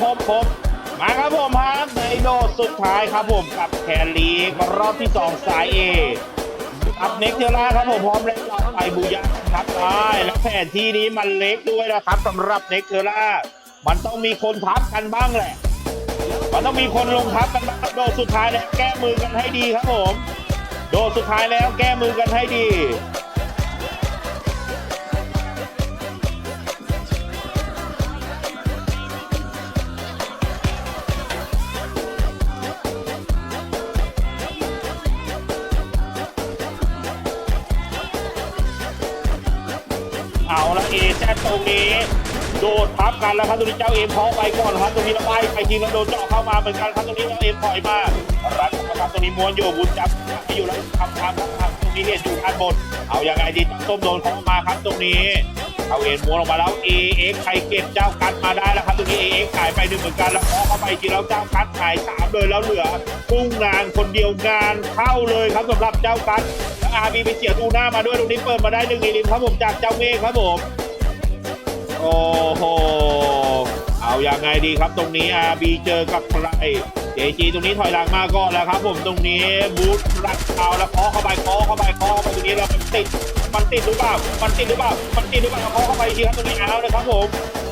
ครบครบมาครับผมครับในโดสุดท้ายครับผมกับแคลลีกรอบที่ 2 สายเออัพเน็กเทล่าครับผมพร้อมแล้วเราไปบูยาครับได้แล้วแผนที่นี้มันเล็กด้วยนะครับสำหรับเน็กเทล่ามันต้องมีคนทับกันบ้างแหละ มันต้องมีคนลงทับกันบ้างโดสุดท้ายแล้วแก้มือกันให้ดีครับผม โดสุดท้ายแล้วแก้มือกันให้ดี ตรงนี้ โดดทับกันแล้วครับตรงนี้เจ้าเอ็มพอไปก่อนครับตรงนี้แล้วไปไปยิงแล้วโดนเจาะเข้ามาเหมือนกันครับตรงนี้แล้วเอ็มถอยมารัดครับตรงนี้ม้วนอยู่บุญจับไปอยู่แล้วทำทำทำตรงนี้เรียนอยู่ด้านบนเอาอยังไงดีต้งต้มโดนเข้ามาครับตรงนี้เอาเอ็นม้วนออกมาแล้วเอเอ็กใครเก็บเจ้ากัดมาได้แล้วครับตรงนี้เอเอ็กหายไปหนึ่งเหมือนกันแล้วพอเข้าไปจริงแล้วเจ้ากัดหายสามเลยแล้วเหลือกุ้งนางคนเดียวงานเข้าเลยครับสำหรับเจ้ากัดอาร์บีไปเสียตูหน้ามาด้วยตรงนี้เปิดมาได้หนึ่งอีลิมครับผมจากเจ้าเมฆครับผม โอ้โห เอายังไงดีครับตรงนี้ RB เจอกับใคร JG ตรงนี้ถอยหลังมาก่อนแล้วครับ ผมตรงนี้บูทรัดเอาแล้วเคาะเข้าไปเคาะเข้าไปเคาะเข้าไปตรงนี้แล้วมันติดมันติดหรือเปล่ามันติดหรือเปล่ามันติดหรือเปล่าเคาะเข้าไปทีครับตรงนี้เอาเลยครับผม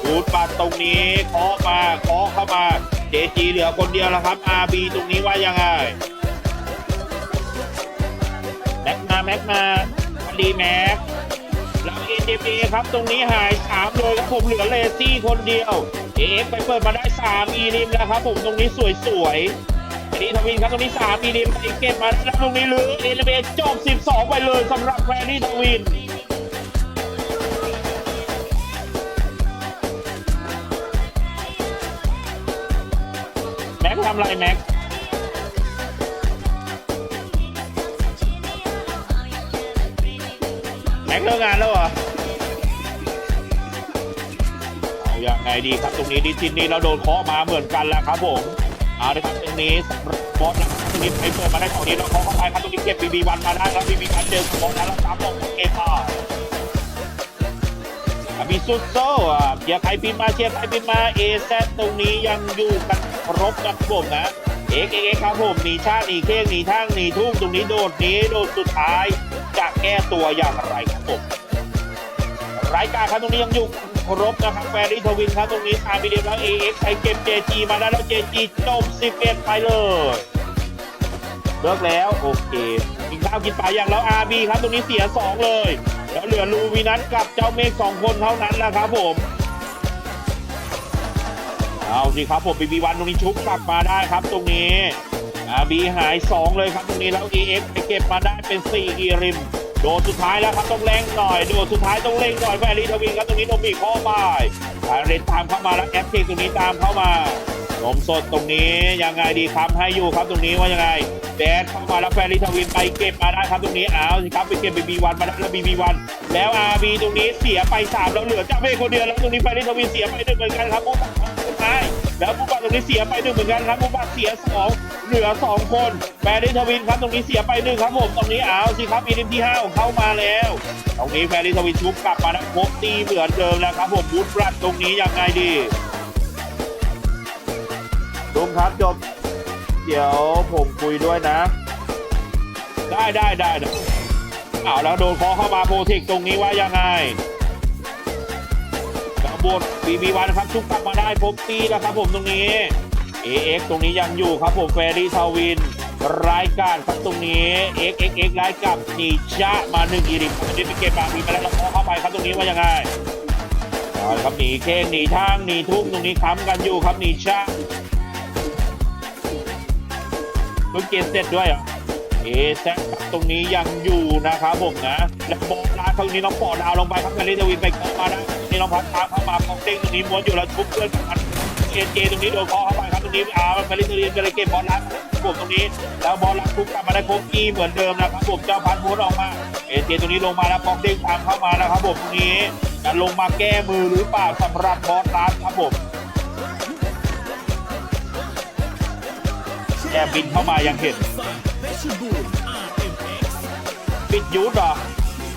บูทปัดตรงนี้เคาะมาเคาะเข้ามา JG เหลือคนเดียวแล้วครับ RB ตรงนี้ว่ายังไงแม็กมาแม็กมาดีแม็ก แล้ว AJP ครับตรงนี้หายสามเลยครับผมเหลือเลซี่คนเดียว AF ไปเปิดมาได้3อีริมแล้วครับผมตรงนี้สวยๆอันนี้ทวินครับตรงนี้3อีริมอีเก็บมาแล้วตรงนี้เหลือ AJP จบ 12 ไปเลยสำหรับแฟรรี่ทวินแม็กทำไรแม็กแม็กเลิกงานแล้วเหรอ ย่างไงดีครับตรงนี้ดิทินนี่เราโดนเคาะมาเหมือนกันแล้วครับผมเอาเลยครับตรงนี้สำหรับอสนะตรงนี้ไปเปิดมาได้ตรงนี้แล้วเคาะเข้าไปครับตรงนี้เก็บบีบีวันมาได้แล้วบีบีวันเจอกับบอสแล้วแล้วซ้ำลงเกมต่ออะมีซุดโซ่อะเชียร์ใครปีนมาเชียร์ใครปีนมาเอแซตรงนี้ยังอยู่กันครบนะครับผมนะเอ็กเอกเอกครับผมหนีชาติหนีเค้งหนีทั้งหนีทุ่งตรงนี้โดดนี้โดดสุดท้ายจะแก้ตัวอย่างไรครับผมรายการครับตรงนี้ยังอยู่ ครบนะครับแฟรี่ทวินครับตรงนี้อาร์บีเดแล้วเอเอ็กใครเก็บเจจีมาได้แล้วเจจีจบ11ไปเลยเลิกแล้วโอเคกินข้าวกินปลาอย่างแล้วอาร์บีครับตรงนี้เสีย2เลย แล้วเหลือลูวินัสกับเจ้าเมฆสองคนเท่านั้นแหละครับผมเอาสิครับผมบีบีวันตรงนี้ชุบกลับมาได้ครับตรงนี้อาร์บีหาย 2 เลยครับตรงนี้แล้วเอเอ็กไปเก็บมาได้เป็น4อีริม โดดสุดท้ายแล้วครับต้องเร่งหน่อย โดดสุดท้ายต้องเร่งหน่อยแฟรีทวินครับตรงนี้โนมีข้อบ่ายไาเรนตามเข้ามาแล้วแอปเพกตรงนี้ตามเข้ามานมสดตรงนี้ยังไงดีครับให้อยู่ครับตรงนี้ว่ายังไงแดดเข้ามาแล้วแฟรีทวินไปเก็บมาได้ครับตรงนี้เอาสิครับไปเก็บบีบีวันมาแล้วบีบีวันแล้วอาร์บีตรงนี้เสียไปสามแล้วเหลือเจ้าเมฆคนเดียวแล้วตรงนี้แฟรีทวินเสียไปหนึ่งเหมือนกันครับผู้บัตรสุดท้าย แล้วผู้บัตรตรงนี้เสียไปหนึ่งเหมือนกันครับผู้บัตรเสียสองเหลือสองคนแฟรีทวินครับตรงนี้เสียไปหนึ่งครับผมตรงนี้เอาสิครับอีลิมที่ห้าของเข้ามาแล้ว ตรงนี้แฟรีทวินชุบกลับมานะครบตีเหมือนเดิมแล้วครับผมบูธบรัดตรงนี้ยังไงดีลุงครับจบ เดี๋ยวผมคุยด้วยนะ ได้ได้ได้ได้อ้าวแล้วโดนเคอเข้ามาโปรเทคตรงนี้ว่ายังไงกระ บนบีบีวันครับชุบกลับมาได้ครบตีแล้วครับผมตรงนี้ AX ตรงนี้ยังอยู่ครับผมแฟรี่ทวินรายการครับตรงนี้ X X X รายกับนีชะมาหนึ่งอีริมอันนี้เป็นเกมบางมีมาแล้วเราเข้าไปครับตรงนี้ว่ายังไงครับหนีเค้งหนีทางหนีทุ่งตรงนี้ค้ำกันอยู่ครับนีชะเพิ่งเกมเสร็จด้วยเหรอะเอแซคครับตรงนี้ยังอยู่นะครับผมนะแล้วบอลลาตรงนี้น้องปอดาวลงไปครับแฟรี่ทวินไปเข้ามานะ นี่น้องพัดตามเข้ามาของเด้งตรงนี้ม้วนอยู่แล้วชุบเพื่อนกันเอเจตรงนี้โดนเคอเข้าไปครับตรงนี้อาร์มาริเตอรีนจะเลยเก็บบอลลัดผมตรงนี้ แล้วบอลลัดคุกกลับมาได้โคกี้เหมือนเดิมนะครับผมเจ้าพันธุ์พ้นออกมาเอเจตรงนี้ลงมาแล้วปอกเด้งตามเข้ามาแล้วครับผมตรงนี้จะลงมาแก้มือหรือเปล่าสำหรับบอลลัดครับผมแอบบินเข้ามายังเห็นปิดยูดเหรอ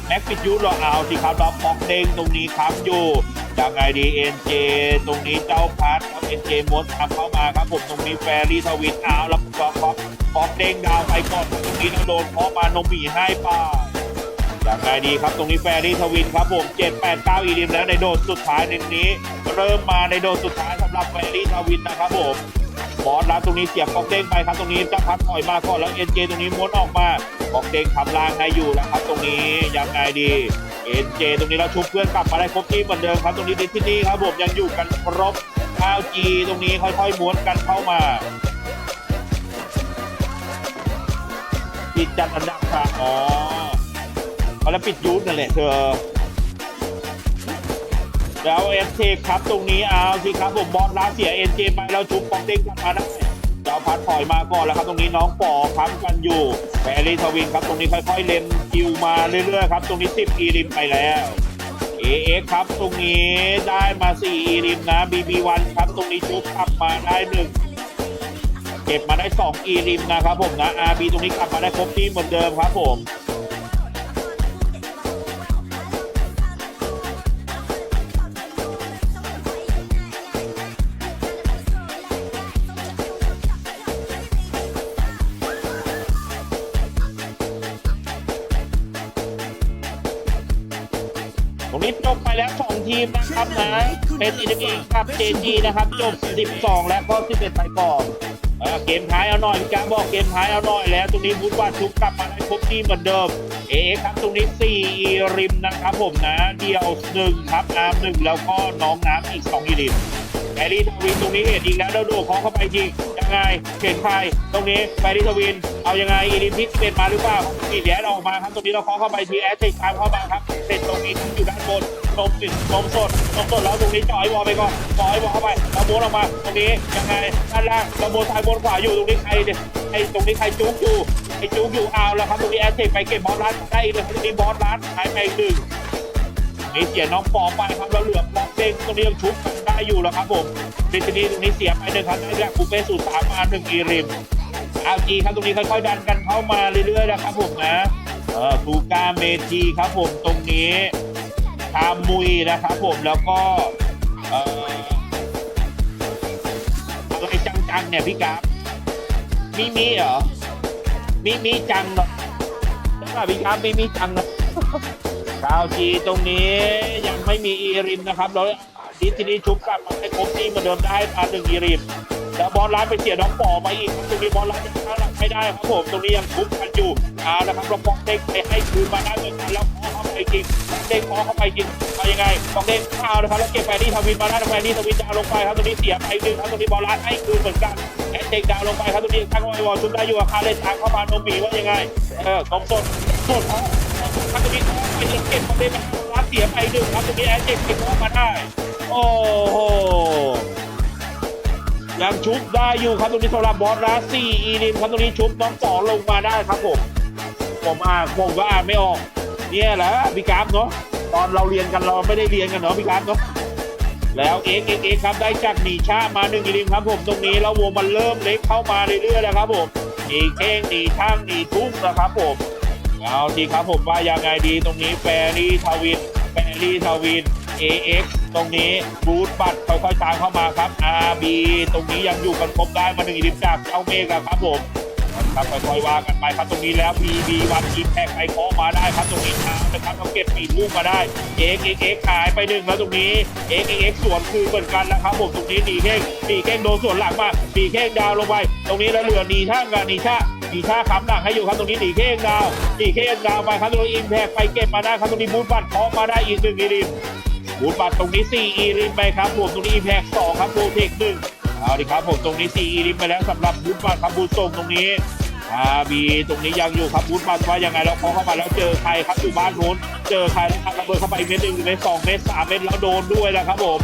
แม็กปิดยูรอเอาสิครับรับบ็อกเด้งตรงนี้ครับอยู่ยังไงดีเอ็นเจตรงนี้เจ้าพัดครับเอ็นเจม้วนทำเข้ามาครับผมตรงนี้แฟรี่ทวินเอาแล้วก็บ็อกบ็อกเด้งดาวไปก่อนตรงนี้แล้วโดนเคาะมานมหมีให้ไป้ายังไงดีครับตรงนี้แฟรี่ทวินครับผม7 8 9 อีริมแล้วในโดดสุดท้ายหนึ่งนี้ เริ่มมาในโดดสุดท้ายสำหรับแฟรี่ทวินนะครับผม บอสรับตรงนี้เสียบกอกเด้งไปครับตรงนี้จ้าพัดถอยมาก่อนแล้วเอ็นเจตรงนี้ม้วนออกมากอกเด้งทำรางได้อยู่แล้วครับ ตรงนี้ยังไงดีเอ็นเจตรงนี้เราชุบเพื่อนกลับมาได้ครบทีมเหมือนเดิมครับตรงนี้ดิที่นี่ครับผมยังอยู่กันครบ 9G ตรงนี้ค่อยๆม้วนกันเข้ามาปิดจัดอันดับค่ะอ๋อเอาแล้วปิดยูทนั่นแหละเธอ แล้วเอฟเทครับตรงนี้เอาสิครับผมบอลลาเสียเอ็นเจไปแล้วชุบปองเด้งกลับมาได้เจ้าพัดถอยมาก่อนแล้วครับตรงนี้น้องปอค้ำกันอยู่แฟรี่ทวินครับตรงนี้ค่อยๆเล็มคิวมาเรื่อยๆครับตรงนี้10อีริมไปแล้วเอเอ็กครับตรงนี้ได้มา4อีริมนะ BB1 ครับตรงนี้ชุบกลับมาได้หนึ่งเก็บมาได้2อีริมนะครับผมนะ RB ตรงนี้กลับมาได้ครบทีมเหมือนเดิมครับผม แล้ว 2 ทีมนะครับนะเป็นอินเดียกับเจจีนะครับจบ 12 และก็11ไปก่อนเกมท้ายเอาหน่อยพี่การบอกเกมท้ายเอาหน่อยแล้ว ตรงนี้บูธวัดชุบกลับมาได้ครบทีเหมือนเดิม เอครับตรงนี้4อีริมนะครับผมนะ เดียว1ครับอาร์มหนึ่งแล้วก็น้องน้ำอีก2อีริม แฟรี่ทวินตรงนี้เห็นอีกแล้วแล้วโดดของเข้าไปจริงยังไงเข็นใครตรงนี้แฟรี่ทวิน เอายังไงอีลิมพิกเป็นมาหรือเปล่าอีแดนออกมาครับตรงนี้เราเคาะเข้าไปทีแอสเทคตามเข้ามาครับเสร็จตรงนี้อยู่ด้านบนนมติดนมสดนมสดแล้วตรงนี้จ่อยบอลไปก่อนจ่อยบอลเข้าไปเราโบนออกมา ตรงนี้ยังไงด้านล่างเราโบนซ้ายบนขวาอยู่ตรงนี้ใครเนี่ยไอ้ตรงนี้ใครจุกอยู่ไอ้จุกอยู่เอาแล้วครับตรงนี้แอสเทคไปเก็บบอลลัดได้เลยตรงนี้บอลลัดหายไปหนึ่ง นี่เสียน้องปอไปครับแล้วเหลือปอกเด้งตรงนี้ยังชุบได้อยู่แล้วครับผมดิจินีตรงนี้เสียไปหนึ่งครับได้แล้วคูเป้สูตรสามมาหนึ่งอีริมอาจีครับตรงนี้ค่อยๆดันกันเข้ามาเรื่อยๆนะครับผมนะเออทูกาเมทีครับผมตรงนี้ทามุยนะครับผมแล้วก็เอออะไรจังๆเนี่ยพี่กราฟมีมีเหรอมีมีจังเหรอใช่ป่ะพี่กราฟมีมีจังเหรอ ดาวจีตรงนี้ยังไม่มีอีริมนะครับแล้วดิทีนี้ชุบกลับมาให้ครบที่เหมือนเดิมได้มาหนึ่งอีริมแล้วบอลร้านไปเสียน้องปอไปอีกครับตรงนี้บอลร้านยังตั้งหลักไม่ได้ครับผมตรงนี้ยังทุบกันอยู่เอาละครับเราปอกเด้งไปให้คืนมาได้เหมือนกันแล้วพอเข้าไปจริงเด้งพอเข้าไปจริงมายังไงปอกเด้งเอาละครับแล้วเก็บไปที่ทวินมาได้ทำไมนี่ทวินดาวลงไปครับตรงนี้เสียไปหนึ่งครับตรงนี้บอลร้านให้คืนเหมือนกันแอตเทคดาวลงไปครับตรงนี้ทั้งวอลชุบได้อยู่อาคารเลยทางเข้ามานมหมีว่ายังไงเออกองสดสดครับตรงนี้ ไปยังเก็บปอกเด้งร้านเสียไปหนึ่งครับตรงนี้แอตเทเก็บเข้ามาได้ โอ้โหยังชุบได้อยู่ครับตรงนี้สำหรับบอสราซี่อีริมครับตรงนี้ชุบน้องต่อลงมาได้ครับผมผมอ่านผมก็อ่านไม่ออก เนี่ยแหละพี่กราฟเนาะตอนเราเรียนกันเราไม่ได้เรียนกันเนาะพี่กราฟเนาะแล้วเอ็กเอ็กเอ็กครับได้จากหนีชามาหนึ่งอีริมครับผมตรงนี้แล้ววงมันเริ่มเล็กเข้ามาเรื่อยๆแล้วครับผมหนีเก้งหนีช่างหนีทุ่งนะครับผม เอาทีครับผมว่ายังไงดีตรงนี้แฟรี่ทวินแฟรี่ทวิน AX ตรงนี้บูทบัตรค่อยๆตามเข้ามาครับ RB ตรงนี้ยังอยู่กันครบได้มาหนึ่งอีลิมจากเจ้าเมฆอะครับผมครับค่อยๆว่ากันไปครับตรงนี้แล้ว BB วันอีแพ็กไปเคาะมาได้ครับตรงนี้ทางนะครับเขาเก็บปีดลูกมาได้ XXX หายไปหนึ่งแล้วตรงนี้ XXX สวนคือเหมือนกันแล้วครับผมตรงนี้ดีเข่งดีเข่งโดนสวนหลังมาดีเข่งดาวลงไป ตรงนี้แล้วเหลือดีท่างกับดีชา ดีชาค้ำหลังให้อยู่ครับตรงนี้ดีเข่งดาวดีเข่งดาวไปครับตรงนี้อิมแพ็กไปเก็บมาได้ครับตรงนี้บูทบัตรเคาะมาได้อีกหนึ่งอีลิมบูทบัตรตรงนี้4อีริมไปครับผมตรงนี้อีแพก2ครับโบเทค1เอาดิครับผมตรงนี้4อีริมไปแล้วสำหรับบูทบัตรครับบูทส่งตรงนี้อาบีตรงนี้ยังอยู่ครับบูทบัตรว่ายังไงแล้วพอเข้ามาแล้วเจอใครครับอยู่บ้านโน้นเจอใครแล้วครับระเบิดเข้าไปเม็ดหนึ่งเม็ดสองเม็ดสามเม็ดแล้วโดนด้วยแล้วครับผม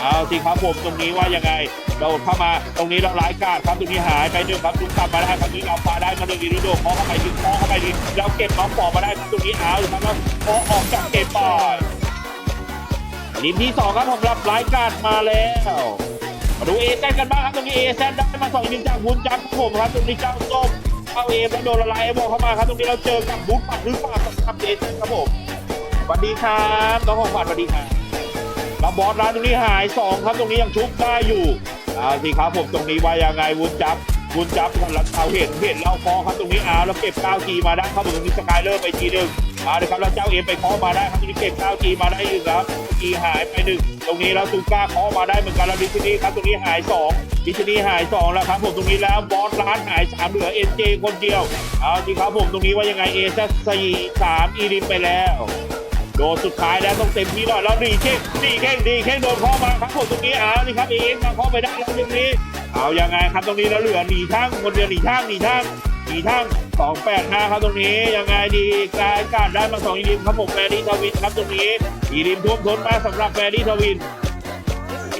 เอาสิครับผมตรงนี้ว่ายังไง เราเข้ามาตรงนี้เราไล่กาดครับตรงนี้หายไปหนึ่งครับลุกกลับมาได้ครับตรงนี้เราปาได้มาหนึ่งอีริโดพอเข้าไปดึงพอเข้าไปดึงเราเก็บน้องปอมาได้ครับตรงนี้เอาครับแล้วพอออกจากเกมไปทีมที่สองครับผมรับรายการมาแล้วมาดูเอแซนกันบ้างครับตรงนี้เอแซนได้มาสองยิงจากบุญจักรครับผมครับตรงนี้เจ้าส้มเข้าเอแล้วโดนละลายไอ้บอลเข้ามาครับตรงนี้เราเจอกับบุญปัดหรือเปล่าสำหรับเอแซนครับผมสวัสดีครับน้องของขวัญสวัสดีครับ แล้วบอสร้านตรงนี้หายสองครับตรงนี้ยังชุบได้อยู่เอาสิครับผมตรงนี้ว่ายังไงวุ้นจับวุ้นจับกันแล้วเราเห็นเห็นเราคอครับตรงนี้เอาแล้วเก็บ9ทีมาได้ครับผมตรงนี้สกายเลอร์ไปทีหนึ่งเอาเลยครับแล้วเจ้าเอ็มไปเคอมาได้ครับตรงนี้เก็บ9ทีมาได้อีกครับทีหายไปหนึ่งตรงนี้แล้วซูก้าเคอมาได้เหมือนกันแล้วดิสนีย์ครับตรงนี้หายสองดิสนีย์หายสองแล้วครับผมตรงนี้แล้วบอสร้านหายสามเหลือเอ็นเจคนเดียวเอาสิครับผมตรงนี้ว่ายังไงเอจะสี่สามอีริมไปแล้ว โดนสุดท้ายแล้วต้องเต็มที่หน่อยแล้วดีเข่งดีเข่งดีเข่งโดนข้อมาครับผมตรงนี้อ้านี่ครับเอ็นมาข้อไปได้แล้วตรงนี้ เอายังไงครับตรงนี้แล้วเหลือหนีทั้งคนเดียวหนีทั้งหนีทั้งหนีทั้งสองแปดห้าครับตรงนี้ยังไงดีกายการได้มาสองอีริมครับผมแมรี่ทวินครับตรงนี้อีริมท่วมท้นมาสำหรับแมรี่ทวิน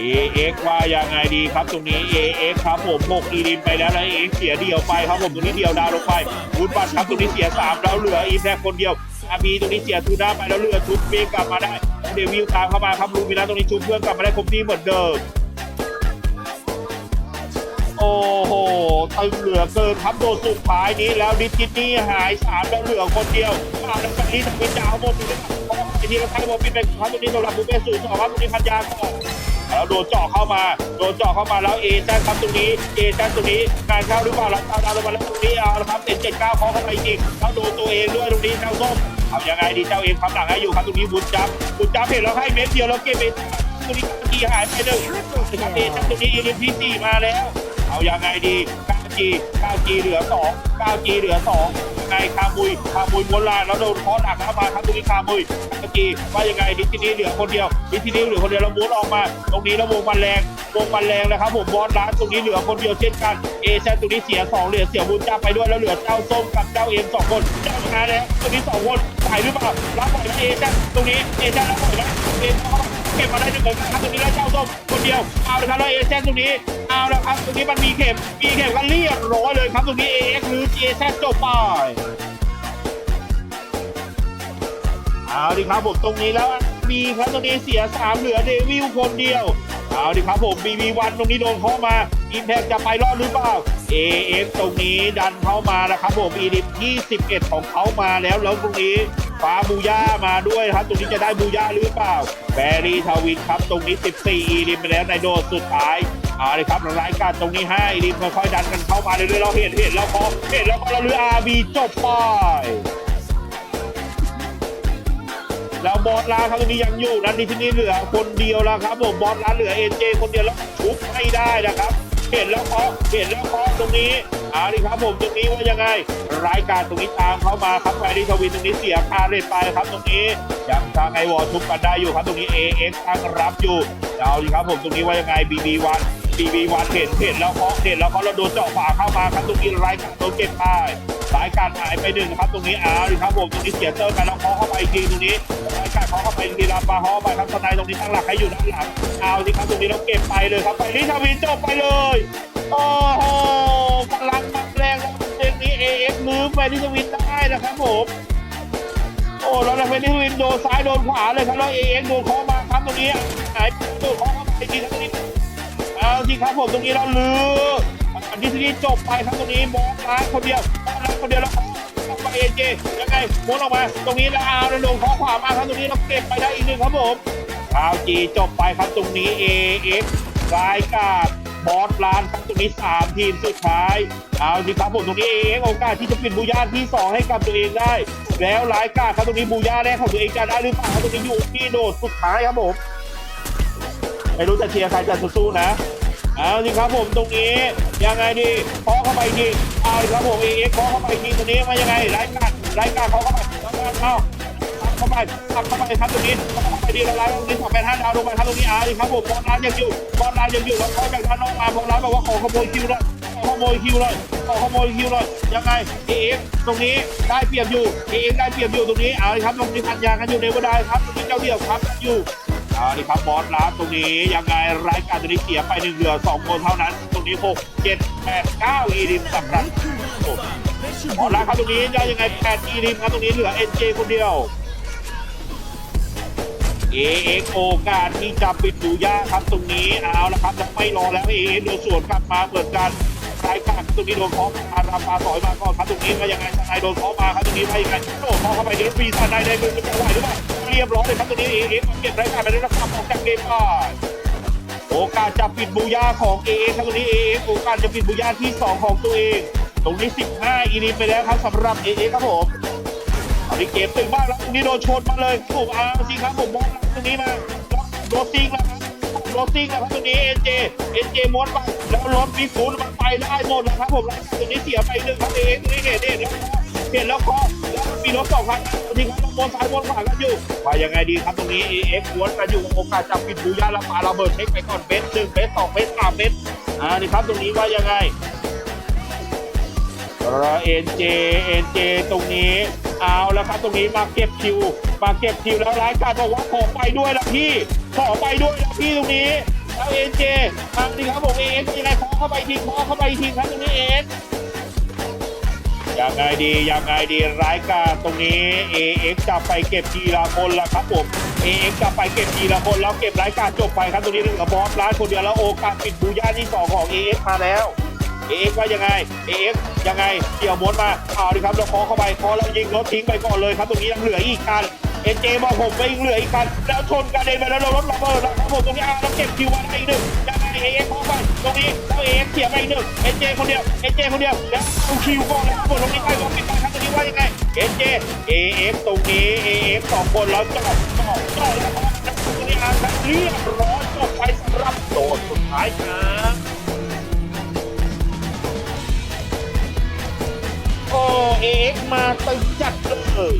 AX ว่ายังไงดีครับตรงนี้ AX ครับผม6อีริมไปแล้วแล้ว AX เสียเดียวไปครับผมตรงนี้เดียวดาวลงไปวุฒบัตครับตรงนี้เสีย3แล้วเหลืออีแพคคนเดียวอาบีตรงนี้เสียทูน่าไปแล้วเหลือชุบเมกลับมาได้เดวิลตามเข้ามาครับลูมินาตรงนี้ชุบเพื่อนกลับมาได้ครบที่เหมือนเดิมโอ้โหตึงเหลือเกินครับโดนสุดท้ายนี้แล้วดิจินี่หายสามแล้วเหลือคนเดียวมาแล้วกันนี้ทำเป็นดาวหมดเลยครับเพราะว่าไอ้ทีละไทยบอลปิดเป็นครับตรงนี้สำหรับบุฟเฟ่สูงสองครับตรงนี้พันยาก่อน แล้วโดนเจาะเข้ามาโดนเจาะเข้ามาแล้วเอแซนครับตรงนี้เอแซนตรงนี้งานเข้าหรือเปล่าเราเอาดาวลงมาแล้วตรงนี้เอาละครับเจ็ดเจ็ดเก้าขอเข้าไปอีกแล้วโดนตัวเองด้วยตรงนี้เจ้าส้มเอายังไงดีเจ้าเองทำหลังให้อยู่ครับตรงนี้บุญจับบุญจับเห็นแล้วให้เม็ดเดียวแล้วเก็บเองตรงนี้กีหายไปหนึ่งครับเอจันตรงนี้อีลิมพีสี่มาแล้ว เอายังไงดี 9G 9G เหลือ 2 9G เหลือ2ยังไงคามุยคามุยม้วนลานแล้วโดนคอหนักเข้ามาครับตรงนี้คามุย 9G ว่ายังไงดิทีนี้เหลือคนเดียวดิทีนี้เหลือคนเดียวแล้วม้วนออกมา ตรงนี้แล้ววงมันแรงวงมันแรงนะครับผมบอสร้านตรงนี้เหลือคนเดียวเช่นกันเอแซนตรงนี้เสีย2เหลือเสียบุญจ้าไปด้วยแล้วเหลือเจ้าส้มกับเจ้าเอ็มสองคนเจ้าชนะแล้วตรงนี้สองคนไหวหรือเปล่ารับไหวไหมเอแซนตรงนี้เอแซนรับไหวไหมเอแซนเข็มาเก็บมาได้หนึ่งเหมือนครับตรงนี้แล้วเจ้าส้มคนเดียวเอาละครับแล้วเอเซนตรงนี้เอาละครับตรงนี้มันมีเข็มมีเข็มก็เรียบร้อยเลยครับตรงนี้ AX หรือ GZ จบไปเอาดีครับผมตรงนี้แล้วมีครับตรงนี้เสียสามเหลือเดวิลคนเดียว เอาดิครับผม BB1 ตรงนี้โดนเข้ามา Impact จะไปรอดหรือเปล่า AX ตรงนี้ดันเข้ามานะครับผมอีดิมที่ 11 ของเขามาแล้วแล้วตรงนี้ฟ้าบูย่ามาด้วยครับ ตรงนี้จะได้บูย่าหรือเปล่าแบรี่ทวินครับตรงนี้ 14 อีดิมไปแล้วในโดสุดท้ายเอาเลยครับรายการตรงนี้ให้อีดิมค่อยๆดันกันเข้ามาเรื่อยๆเราเห็นเห็นแล้วพอเห็นแล้วพอเราเรือ RB จบไป แล้วบอสลาครับตรงนี้ยังอยู่นะดิที่นี่เหลือคนเดียวแล้วครับผมบอสลาเหลือเอ็นเจคนเดียวแล้วชุบไม่ได้นะครับเห็นแล้วเคาะเห็นแล้วเคาะตรงนี้เอาดิครับผมตรงนี้ว่ายังไงรายการตรงนี้ตามเข้ามาครับแฟรี่ทวินตรงนี้เสียคาเรตไปครับตรงนี้ยังทางไอวอลทุบกันได้อยู่ครับตรงนี้ AX ตั้งรับอยู่เอาดิครับผมตรงนี้ว่ายังไง BB1 BB1 เห็นเห็นแล้วเคาะเห็นแล้วเคาะแล้วโดนเจาะฝาเข้ามาครับตรงนี้รายการโดนเก็บไปสายการหายไปหนึ่งครับตรงนี้อาร์ครับผมตรงนี้เสียเตอร์กันแล้วเคาะเข้าไปอีกทีตรงนี้ การเคาะเข้าไปทีลาปาเคาไปครับทนายตรงนี้ตั้งหลักให้อยู่ด้านหลังเอาสิครับตรงนี้เราเก็บไปเลยครับไปลิทาวินจบไปเลยโอ้โหพลังมันแรงแล้วเกมนี้เอเอฟมือไปลิทาวินได้นะครับผมโอ้แล้วไปลิทาวินโดนซ้ายโดนขวาเลยครับแล้วเอเอฟโดนเคาะมาครับตรงนี้หายโดนเคาะเข้าไปอีกทีครับตรงนี้เอาทีครับผมตรงนี้เราลืออันนี้ทีจบไปครับตรงนี้บอสลาคนเดียวบอสลาคนเดียวแล้ว เข้าไปเอเจยังไงม้วนออกมา ตรงนี้แล้วเอาแล้วลงข้อขวามาครับตรงนี้เราเก็บไปได้อีกหนึ่งครับผมเอาจีจบไปครับตรงนี้ AX รายการบอสล้านครับตรงนี้สามทีมสุดท้าย เอาสิครับผมตรงนี้ AX โอกาสที่จะปิดบูย่าที่สองให้กับตัวเองได้ แล้วรายการครับตรงนี้บูย่าแรกของตัวเองจะได้หรือเปล่าครับตรงนี้อยู่ที่โดดสุดท้ายครับผมไม่รู้จะเชียร์ใครจะสู้ๆนะ เอาสิครับผมตรงนี้ยังไงดีเคาะเข้าไปอีกทีเอาสิครับผมเอเอ็กเคาะเข้าไปอีกทีตรงนี้มายังไงรายการรายการเคาะเข้าไปแล้วก็เข้าเข้าไปขับเข้าไปครับตรงนี้เข้าไปดีละลายตรงนี้สองแปดห้าดาวลงไปครับตรงนี้เอาสิครับผมบอลร้านยังอยู่บอลร้านยังอยู่แล้วเขาจากด้านนอกมาบอลร้านบอกว่าขอขโมยคิวเลยขอขโมยคิวเลยขอขโมยคิวเลยยังไงเอเอ็กตรงนี้ได้เปรียบอยู่เอเอ็กได้เปรียบอยู่ตรงนี้เอาสิครับตรงนี้พันยากันอยู่ในบันไดครับตรงนี้เจ้าเดี่ยวครับอยู่ เอาดิครับบอสลาตรงนี้ยังไงรายการตัวนี้เสียไปหนึ่งเหลือสองคนเท่านั้น ตรงนี้หกเจ็ดแปดเก้าอีริมสำหรับบอสลาครับตรงนี้ได้ยังไงแปดอีริมครับตรงนี้เหลือเอ็นเจคนเดียวเอเอ็กโอกาสที่จะปิดดูยากครับตรงนี้เอาละครับจะไม่รอแล้วเอเอ็กโดนสวนกลับมาเหมือนกันรายการตรงนี้โดนเคาะอาราปาสอยมาก่อนครับตรงนี้ว่ายังไงทนายโดนเคาะมาครับตรงนี้ว่ายังไงโอ้เคาะเข้าไปเดี๋ยวปีศาจได้ได้มือจะไหวหรือเปล่า รีรียบร้อยเลยครับตรงนี้เอเอเก็บรายการไปได้นะครับออกจากเกมก่อนโอกาสจะปิดบูย่าของเอเอครับตรงนี้เอเอโอกาสจะปิดบูย่าที่ 2 ของตัวเอง ตรงนี้ 15 อีนิไปแล้วครับสำหรับเอเอครับผมตอนนี้เกมตึงมากแล้วตรงนี้โดนชนมาเลยผมอาร์ซีครับผมมองหลังตรงนี้มาโดนซิงแล้วครับโดนซิงแล้วครับตรงนี้เอ็นเจเอ็นเจม้วนไปแล้วรถมีศูนย์มันไปได้หมดแล้วครับผมแล้วตรงนี้เสียไปหนึ่งครับเอเอตรงนี้เห็นเห็นแล้วเห็นแล้วก็แล้ว มีรถสองคันตรงนี้ครับวนซ้ายวนขวากันอยู่ว่ายังไงดีครับตรงนี้เอเอม้วนกันอยู่โอกาสจะปิดบูย่าล้วปาระเบิดเช็คไปก่อนเบสหนึ่งเบสสองเบสสามเบสอ่านี่ครับตรงนี้ว่ายังไงรอเอ็นเจเอ็นเจตรงนี้ เอาแล้วครับตรงนี้มาเก็บคิว มาเก็บคิวแล้วร้ายการบอกว่าขอไปด้วยละพี่ขอไปด้วยละพี่ตรงนี้แล้วเอ็นเจทำดีครับผมเอ็นยังไงขอเข้าไปทีขอเข้าไปทีครับตรงนี้เอ็น ยังไงดียังไงดีรายการตรงนี้ AX จะไปเก็บทีละคนละครับผม AX จะไปเก็บทีละคนแล้วเก็บรายการจบไปครับตรงนี้เหลือบอสร้านคนเดียวแล้วโอกาสปิดบูย่าที่สองของ AX มาแล้วเอ็กว่ายังไงเอ็กยังไงเกี่ยวม้วนมาเอาดิครับเราคอเข้าไปคอแล้วยิงรถทิ้งไปก่อนเลยครับตรงนี้ยังเหลืออีกคันเอเจบอกผมไปยังเหลืออีกคันแล้วชนกันเองไปแล้วรถระเบิดแล้วครับผมตรงนี้อะเราเก็บคิวมาได้อีกหนึ่งยังไง เอ็กเข้าไปตรงนี้แล้วเอ็กเสียไปอีกหนึ่งเอเจคนเดียวเอเจคนเดียวแล้วเอาคิวก่อนเลยครับผมตรงนี้ไปก่อนปิดไปครับตรงนี้ว่ายังไงเอ็นเจเอ็กตรงนี้เอ็กสองคนแล้วจ่อจ่อจ่อแล้วครับตรงนี้อะเรียบร้อยจบไปสำหรับโดดสุดท้ายครับโอเอ็กมาตึงจัดเลย